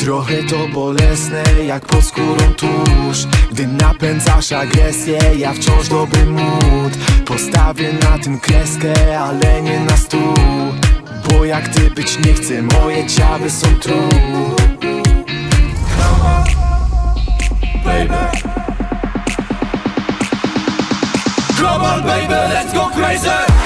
Trochę to bolesne, jak pod skórą tuż Gdy napędzasz agresję, ja wciąż dobry mód. Postawię na tym kreskę, ale nie na stół. Bo jak ty być nie chcę, moje ciały są true baby, let's go crazy.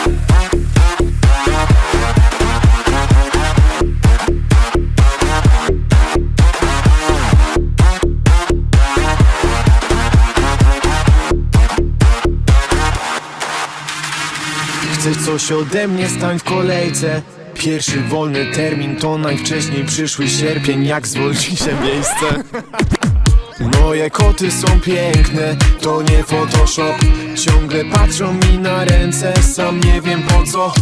Chcesz coś ode mnie, stań w kolejce. Pierwszy wolny termin to najwcześniej przyszły sierpień Jak zwolni się miejsce. Moje koty są piękne, to nie Photoshop. Ciągle patrzą mi na ręce, sam nie wiem po co.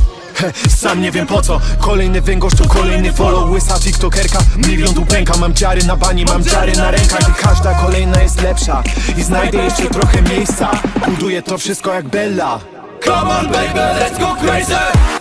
Sam nie wiem po co. Kolejny węgorz to kolejny follow Łysa tiktokerka, milion tu pęka Mam dziary na bani, mam dziary na rękach. I każda kolejna jest lepsza I znajdę jeszcze trochę miejsca. Buduję to wszystko jak Bella Come on, baby, let's go crazy.